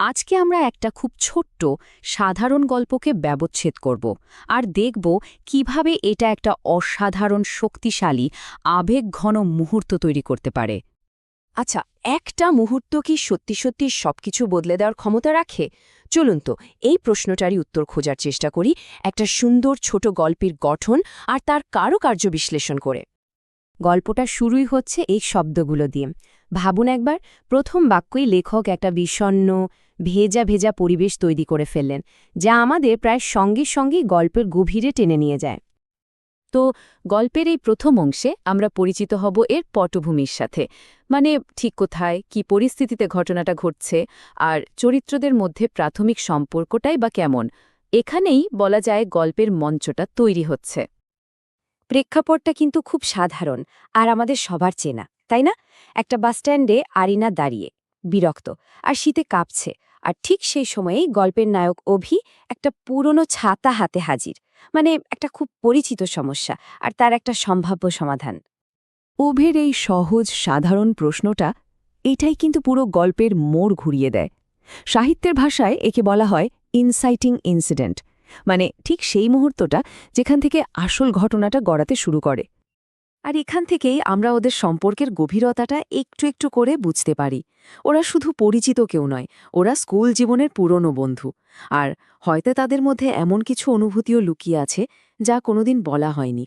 আজকে আমরা একটা খুব ছোট্ট, সাধারণ গল্পকে ব্যবচ্ছেদ করব আর দেখব কীভাবে এটা একটা অসাধারণ শক্তিশালী আবেগঘন মুহূর্ত তৈরি করতে পারে। আচ্ছা একটা মুহূর্ত কি সত্যি সত্যি সবকিছু বদলে দেওয়ার ক্ষমতা রাখে? চলুন তো, এই প্রশ্নটারই উত্তর খোঁজার চেষ্টা করি, একটা সুন্দর ছোট গল্পের গঠন আর তার কারও কার্য বিশ্লেষণ করে। গল্পটা শুরুই হচ্ছে এই শব্দগুলো দিয়ে। ভাবুন একবার, প্রথম বাক্যই লেখক একটা বিষণ্ন ভেজা ভেজা পরিবেশ তৈরি করে ফেললেন, যা আমাদের প্রায় সঙ্গে সঙ্গেই গল্পের গভীরে টেনে নিয়ে যায়। তো গল্পের এই প্রথম অংশে আমরা পরিচিত হব এর পটভূমির সাথে। মানে ঠিক কোথায়, কি পরিস্থিতিতে ঘটনাটা ঘটছে, আর চরিত্রদের মধ্যে প্রাথমিক সম্পর্কটাই বা কেমন, এখানেই বলা যায় গল্পের মঞ্চটা তৈরি হচ্ছে। প্রেক্ষাপটটা কিন্তু খুব সাধারণ, আর আমাদের সবার চেনা, তাই না? একটা বাসস্ট্যান্ডে আরিনা দাঁড়িয়ে, বিরক্ত, আর শীতে কাঁপছে আর ঠিক সেই সময়েই গল্পের নায়ক অভি একটা পুরনো ছাতা হাতে হাজির। মানে একটা খুব পরিচিত সমস্যা আর তার একটা সম্ভাব্য সমাধান। ওভের এই সহজ, সাধারণ প্রশ্নটা এটাই কিন্তু পুরো গল্পের মোড় ঘুরিয়ে দেয়। সাহিত্যের ভাষায় একে বলা হয় ইনসাইটিং ইনসিডেন্ট মানে ঠিক সেই মুহূর্তটা যেখান থেকে আসল ঘটনাটা গড়াতে শুরু করে। আর এখান থেকেই আমরা ওদের সম্পর্কের গভীরতাটা একটু একটু করে বুঝতে পারি। ওরা শুধু পরিচিত কেউ নয়, ওরা স্কুল জীবনের পুরনো বন্ধু। আর হয়তো তাদের মধ্যে এমন কিছু অনুভূতিও লুকিয়ে আছে যা কোনোদিন বলা হয়নি।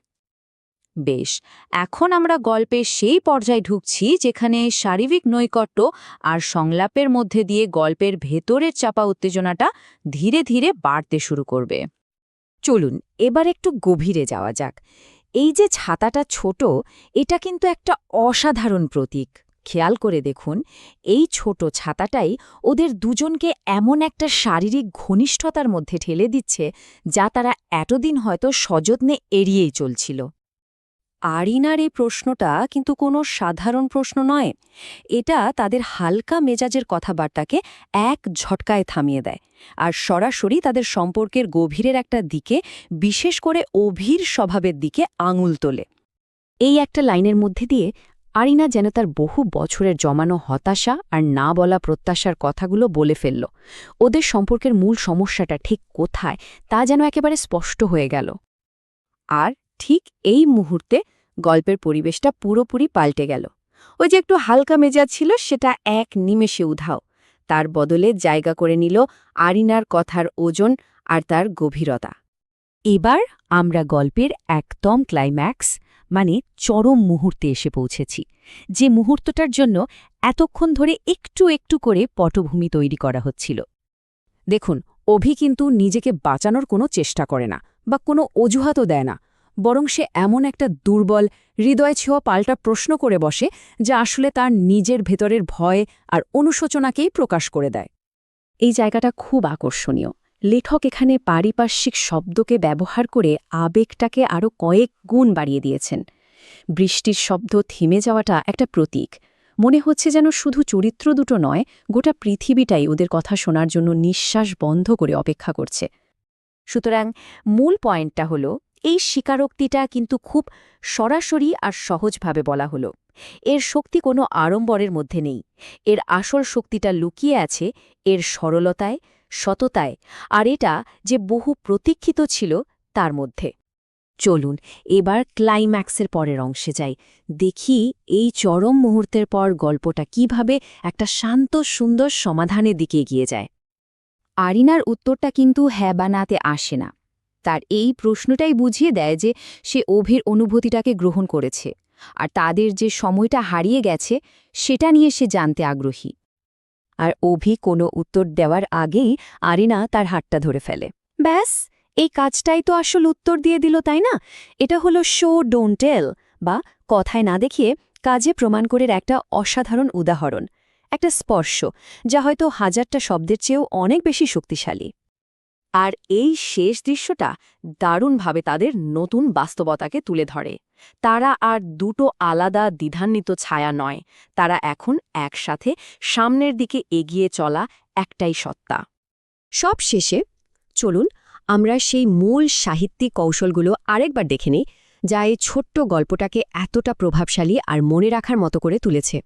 বেশ, এখন আমরা গল্পের সেই পর্যায়ে ঢুকছি যেখানে শারীরিক নৈকট্য আর সংলাপের মধ্যে দিয়ে গল্পের ভেতরের চাপা উত্তেজনাটা ধীরে ধীরে বাড়তে শুরু করবে। চলুন, এবার একটু গভীরে যাওয়া যাক। এই যে ছাতাটা ছোট, এটা কিন্তু একটা অসাধারণ প্রতীক। খেয়াল করে দেখুন, এই ছোট ছাতাটাই ওদের দুজনকে এমন একটা শারীরিক ঘনিষ্ঠতার মধ্যে ঠেলে দিচ্ছে যা তারা এতদিন হয়তো সযত্নে এড়িয়েই চলছিল। আরিনার এই প্রশ্নটা কিন্তু কোনো সাধারণ প্রশ্ন নয়। এটা তাদের হালকা মেজাজের কথাবার্তাকে এক ঝটকায় থামিয়ে দেয়। আর সরাসরি তাদের সম্পর্কের গভীরের একটা দিকে, বিশেষ করে অভির স্বভাবের দিকে আঙুল তোলে। এই একটা লাইনের মধ্যে দিয়ে আরিনা যেন তার বহু বছরের জমানো হতাশা আর না বলা প্রত্যাশার কথাগুলো বলে ফেলল। ওদের সম্পর্কের মূল সমস্যাটা ঠিক কোথায় তা যেন একেবারে স্পষ্ট হয়ে গেল। আর ঠিক এই মুহূর্তে গল্পের পরিবেশটা পুরোপুরি পাল্টে গেল। ওই যে একটু হালকা মেজাজ ছিল, সেটা এক নিমেষে উধাও। তার বদলে জায়গা করে নিল আরিনার কথার ওজন আর তার গভীরতা। এবার আমরা গল্পের একদম ক্লাইম্যাক্স মানে চরম মুহূর্তে এসে পৌঁছেছি, যে মুহূর্তটার জন্য এতক্ষণ ধরে একটু একটু করে পটভূমি তৈরি করা হচ্ছিল। দেখুন, অভি কিন্তু নিজেকে বাঁচানোর কোনো চেষ্টা করে না বা কোনো অজুহাতও দেয় না। বরং সে এমন একটা দুর্বল, হৃদয় ছোঁয়া পাল্টা প্রশ্ন করে বসে, যা আসলে তার নিজের ভেতরের ভয় আর অনুশোচনাকেই প্রকাশ করে দেয়। এই জায়গাটা খুব আকর্ষণীয়। লেখক এখানে পারিপার্শ্বিক শব্দকে ব্যবহার করে আবেগটাকে আরও কয়েক গুণ বাড়িয়ে দিয়েছেন। বৃষ্টির শব্দ থেমে যাওয়াটা একটা প্রতীক। মনে হচ্ছে যেন শুধু চরিত্র দুটো নয়, গোটা পৃথিবীটাই ওদের কথা শোনার জন্য নিঃশ্বাস বন্ধ করে অপেক্ষা করছে। সুতরাং মূল পয়েন্টটা হলো এই স্বীকারোক্তিটা কিন্তু খুব সরাসরি আর সহজভাবে বলা হলো। এর শক্তি কোনো আড়ম্বরের মধ্যে নেই। এর আসল শক্তিটা লুকিয়ে আছে এর সরলতায়, সততায়, আর এটা যে বহু প্রতীক্ষিত ছিল তার মধ্যে। চলুন এবার ক্লাইম্যাক্সের পরের অংশে যাই। দেখি এই চরম মুহূর্তের পর গল্পটা কীভাবে একটা শান্ত, সুন্দর সমাধানের দিকে এগিয়ে যায়। আরিনার উত্তরটা কিন্তু হ্যাঁ বা নাতে আসে না। তার এই প্রশ্নটাই বুঝিয়ে দেয় যে সে অভির অনুভূতিটাকে গ্রহণ করেছে আর তাদের যে সময়টা হারিয়ে গেছে, সেটা নিয়ে সে জানতে আগ্রহী। আর অভি কোনো উত্তর দেওয়ার আগেই আরিনা তার হাতটা ধরে ফেলে। ব্যাস, এই কাজটাই তো আসল উত্তর দিয়ে দিল, তাই না? এটা হলো শো, ডোন্ট টেল বা কথায় না দেখিয়ে কাজে প্রমাণ করের একটা অসাধারণ উদাহরণ, একটা স্পর্শ, যা হয়তো হাজারটা শব্দের চেয়েও অনেক বেশি শক্তিশালী। আর এই শেষ দৃশ্যটা দারুণভাবে তাদের নতুন বাস্তবতাকে তুলে ধরে। তারা আর দুটো আলাদা দ্বিধান্বিত ছায়া নয়, তারা এখন একসাথে সামনের দিকে এগিয়ে চলা একটাই সত্তা। সব শেষে চলুন আমরা সেই মূল সাহিত্যিক কৌশলগুলো আরেকবার দেখে নিই, যা এই ছোট্ট গল্পটাকে এতটা প্রভাবশালী আর মনে রাখার মতো করে তুলেছে।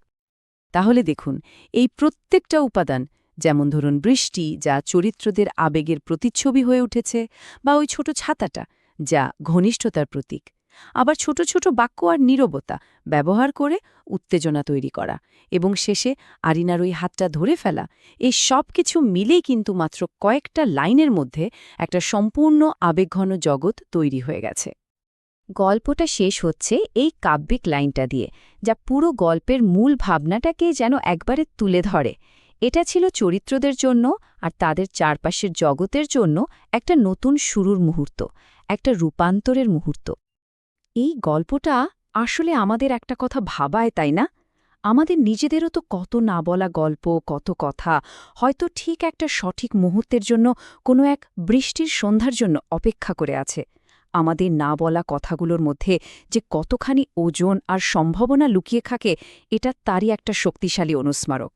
তাহলে দেখুন, এই প্রত্যেকটা উপাদান যেমন ধরুন বৃষ্টি, যা চরিত্রদের আবেগের প্রতিচ্ছবি হয়ে উঠেছে, বা ওই ছোট ছাতাটা, যা ঘনিষ্ঠতার প্রতীক। আবার ছোট ছোট বাক্য আর নীরবতা ব্যবহার করে উত্তেজনা তৈরি করা, এবং শেষে আরিনার ওই হাতটা ধরে ফেলা, এই সব কিছু মিলেই কিন্তু মাত্র কয়েকটা লাইনের মধ্যে একটা সম্পূর্ণ আবেগঘন জগৎ তৈরি হয়ে গেছে। গল্পটা শেষ হচ্ছে এই কাব্যিক লাইনটা দিয়ে, যা পুরো গল্পের মূল ভাবনাটাকে যেন একবারে তুলে ধরে। এটা ছিল চরিত্রদের জন্য আর তাদের চারপাশের জগতের জন্য একটা নতুন শুরুর মুহূর্ত, একটা রূপান্তরের মুহূর্ত। এই গল্পটা আসলে আমাদের একটা কথা ভাবায়, তাই না? আমাদের নিজেদেরও তো কত না বলা গল্প, কত কথা, হয়তো ঠিক একটা সঠিক মুহূর্তের জন্য কোনো এক বৃষ্টির সন্ধ্যার জন্য অপেক্ষা করে আছে। আমাদের না বলা কথাগুলোর মধ্যে যে কতখানি ওজন আর সম্ভাবনা লুকিয়ে থাকে, এটা তারই একটা শক্তিশালী অনুস্মারক।